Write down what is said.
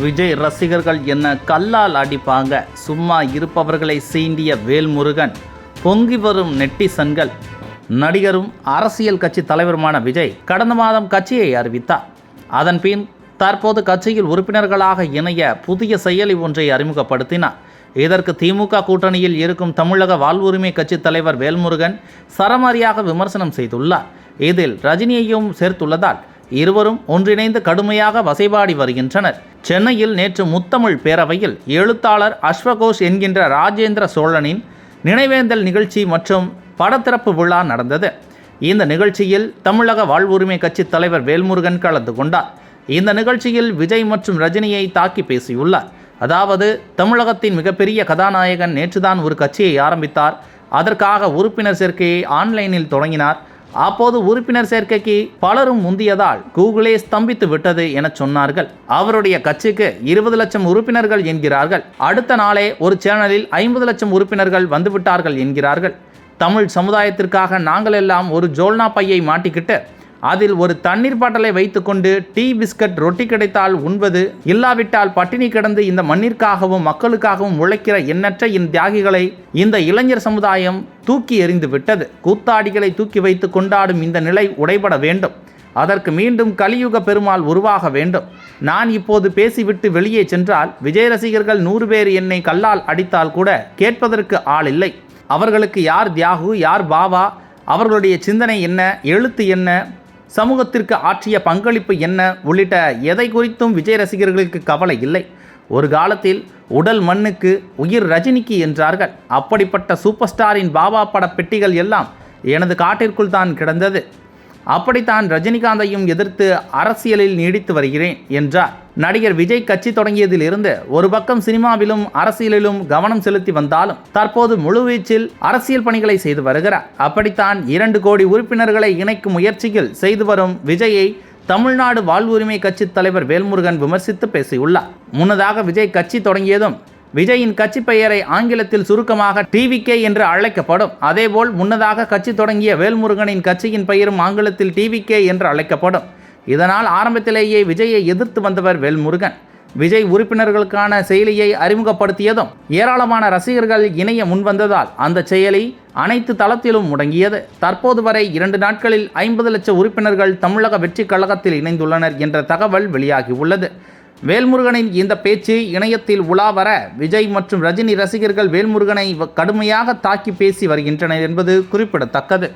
விஜய் ரசிகர்கள் என்ன கல்லால் அடிப்பாங்க? சும்மா இருப்பவர்களை சீண்டிய வேல்முருகன் பொங்கி வரும் நெட்டிசன்கள். நடிகரும் அரசியல் கட்சி தலைவருமான விஜய் கடந்த மாதம் கட்சியை அறிவித்தார். அதன்பின் தற்போது கட்சியில் உறுப்பினர்களாக இணைய புதிய செயலி ஒன்றை அறிமுகப்படுத்தினார். இதற்கு திமுக கூட்டணியில் இருக்கும் தமிழக வாழ்வுரிமை கட்சி தலைவர் வேல்முருகன் சரமாரியாக விமர்சனம் செய்துள்ளார். இதில் ரஜினியையும் சேர்த்துள்ளதால் இருவரும் ஒன்றிணைந்து கடுமையாக வசைபாடி வருகின்றனர். சென்னையில் நேற்று முத்தமிழ் பேரவையில் எழுத்தாளர் அஸ்வகோஷ் என்கின்ற ராஜேந்திர சோழனின் நினைவேந்தல் நிகழ்ச்சி மற்றும் படத்திறப்பு விழா நடந்தது. இந்த நிகழ்ச்சியில் தமிழக வாழ்வுரிமை கட்சி தலைவர் வேல்முருகன் கலந்து கொண்டார். இந்த நிகழ்ச்சியில் விஜய் மற்றும் ரஜினியை தாக்கி பேசியுள்ளார். அதாவது தமிழகத்தின் மிகப்பெரிய கதாநாயகன் நேற்றுதான் ஒரு கட்சியை ஆரம்பித்தார். அதற்காக உறுப்பினர் சேர்க்கையை ஆன்லைனில் தொடங்கினார். அப்போது உறுப்பினர் சேர்க்கைக்கு பலரும் முந்தியதால் கூகுளே ஸ்தம்பித்து விட்டது என சொன்னார்கள். அவருடைய கட்சிக்கு இருபது லட்சம் உறுப்பினர்கள் என்கிறார்கள். அடுத்த நாளே ஒரு சேனலில் ஐம்பது லட்சம் உறுப்பினர்கள் வந்துவிட்டார்கள் என்கிறார்கள். தமிழ் சமுதாயத்திற்காக நாங்கள் எல்லாம் ஒரு ஜோல்னா பையை மாட்டிக்கிட்டு அதில் ஒரு தண்ணீர் பாட்டலை வைத்துக்கொண்டு டீ பிஸ்கட் ரொட்டி கிடைத்தால் உண்பது. இல்லாவிட்டால் பட்டினி கிடந்து இந்த மண்ணிற்காகவும் மக்களுக்காகவும் உழைக்கிற எண்ணற்ற இந்த தியாகிகளை இந்த இளைஞர் சமுதாயம் தூக்கி எறிந்து விட்டது. கூத்தாடிகளை தூக்கி வைத்து கொண்டாடும் இந்த நிலை உடைபட வேண்டும். அதற்கு மீண்டும் கலியுக பெருமாள் உருவாக வேண்டும். நான் இப்போது பேசிவிட்டு வெளியே சென்றால் விஜய் ரசிகர்கள் நூறு பேர் என்னை கல்லால் அடித்தால் கூட கேட்பதற்கு ஆள் இல்லை அவர்களுக்கு யார் தியாகு யார் பாவா? அவர்களுடைய சிந்தனை என்ன எழுத்து என்ன? சமூகத்திற்கு ஆற்றிய பங்களிப்பு என்ன? உள்ளிட்ட எதை குறித்தும் விஜய் ரசிகர்களுக்கு கவலை இல்லை. ஒரு காலத்தில் உடல் மண்ணுக்கு உயிர் ரஜினிக்கு என்றார்கள். அப்படிப்பட்ட சூப்பர் ஸ்டாரின் பாபா பட பெட்டிகள் எல்லாம் எனது காட்டிற்குள் தான் கிடந்தது. அப்படித்தான் ரஜினிகாந்தையும் எதிர்த்து அரசியலில் நீடித்து வருகிறேன் என்றார். நடிகர் விஜய் கட்சி தொடங்கியதிலிருந்து ஒரு பக்கம் சினிமாவிலும் அரசியலிலும் கவனம் செலுத்தி வந்தாலும் தற்போது முழுவீச்சில் அரசியல் பணிகளை செய்து வருகிறார். அப்படித்தான் இரண்டு கோடி உறுப்பினர்களை இணைக்கும் முயற்சியில் செய்து வரும் விஜயை தமிழ்நாடு வாழ்வுரிமை கட்சி தலைவர் வேல்முருகன் விமர்சித்து பேசியுள்ளார். முன்னதாக விஜய் கட்சி தொடங்கியதும் விஜயின் கட்சி பெயரை ஆங்கிலத்தில் சுருக்கமாக டிவிகே என்று அழைக்கப்படும். அதேபோல் முன்னதாக கட்சி தொடங்கிய வேல்முருகனின் கட்சியின் பெயரும் ஆங்கிலத்தில் டிவிகே என்று அழைக்கப்படும். இதனால் ஆரம்பத்திலேயே விஜயை எதிர்த்து வந்தவர் வேல்முருகன். விஜய் உறுப்பினர்களுக்கான செயலியை அறிமுகப்படுத்தியதும் ஏராளமான ரசிகர்கள் இணைய முன்வந்ததால் அந்த செயலி அனைத்து தளத்திலும் முடங்கியது. தற்போது வரை இரண்டு நாட்களில் ஐம்பது லட்சம் உறுப்பினர்கள் தமிழக வெற்றி கழகத்தில் இணைந்துள்ளனர் என்ற தகவல் வெளியாகியுள்ளது வேல்முருகனின் இந்த பேச்சு இணையத்தில் உலா வர விஜய் மற்றும் ரஜினி ரசிகர்கள் வேல்முருகனை கடுமையாக தாக்கி பேசி வருகின்றனர் என்பது குறிப்பிடத்தக்கது.